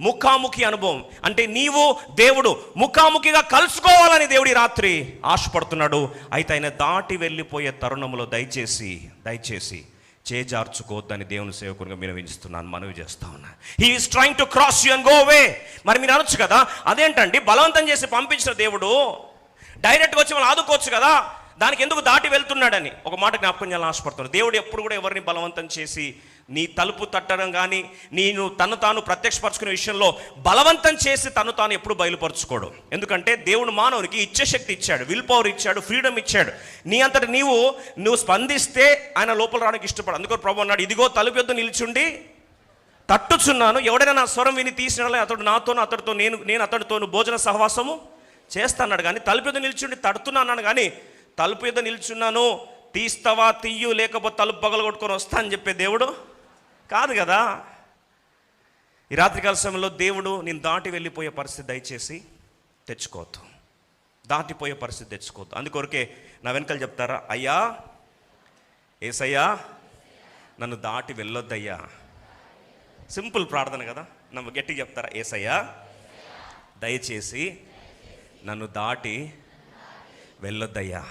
ముఖాముఖి అనుభవం. అంటే నీవు దేవుడు ముఖాముఖిగా కలుసుకోవాలని దేవుడి రాత్రి ఆశపడుతున్నాడు. అయితే ఆయన దాటి వెళ్ళిపోయే తరుణంలో దయచేసి దయచేసి చేజార్చుకోవద్దని దేవుని సేవకునిగా మీరు మనవి చేస్తా ఉన్నా. He is trying to cross you and go away మరి మీరు అనొచ్చు కదా అదేంటండి? బలవంతం చేసి పంపించిన దేవుడు డైరెక్ట్గా వచ్చి మనం ఆదుకోవచ్చు కదా? దానికి ఎందుకు దాటి వెళ్తున్నాడని ఒక మాట జ్ఞాపకం చేయాలని ఆశపడుతున్నాడు దేవుడు ఎప్పుడు కూడా ఎవరిని బలవంతం చేసి నీ తలుపు తట్టడం కానీ నేను తను తాను ప్రత్యక్షపరచుకునే విషయంలో బలవంతం చేసి తను తాను ఎప్పుడు బయలుపరచుకోడు. ఎందుకంటే దేవుడు మానవునికి ఇచ్చేశక్తి ఇచ్చాడు విల్ పవర్ ఇచ్చాడు ఫ్రీడమ్ ఇచ్చాడు. నీ అంతటి నీవు నువ్వు స్పందిస్తే ఆయన లోపల రావడానికి ఇష్టపడు అందుకో ప్రభు అన్నాడు ఇదిగో తలుపు యొద్ద నిల్చుండి తట్టుచున్నాను. ఎవడైనా నా స్వరం విని తీసిన అతడు నాతో అతడితో నేను నేను అతడితోను భోజన సహవాసము చేస్తాన్నాడు. కానీ తలుపు యొద్ద నిల్చుండి తడుతున్నాను కానీ తలుపు మీద నిల్చున్నాను తీస్తావా తీయు లేకపోతే తలుపు పగల కొట్టుకొని వస్తా అని చెప్పే దేవుడు కాదు కదా. ఈ రాత్రికాల సమయంలో దేవుడు నేను దాటి వెళ్ళిపోయే పరిస్థితి దయచేసి తెచ్చుకోవద్దు. దాటిపోయే పరిస్థితి తెచ్చుకోవద్దు. అందుకొరకే నా వెనకాల చెప్తారా అయ్యా ఏసయ్యా నన్ను దాటి వెళ్ళొద్దయ్యా. సింపుల్ ప్రార్థన కదా. నన్ను గట్టిగా చెప్తారా ఏసయ్యా దయచేసి నన్ను దాటి వెళ్ళొద్దయ్యా.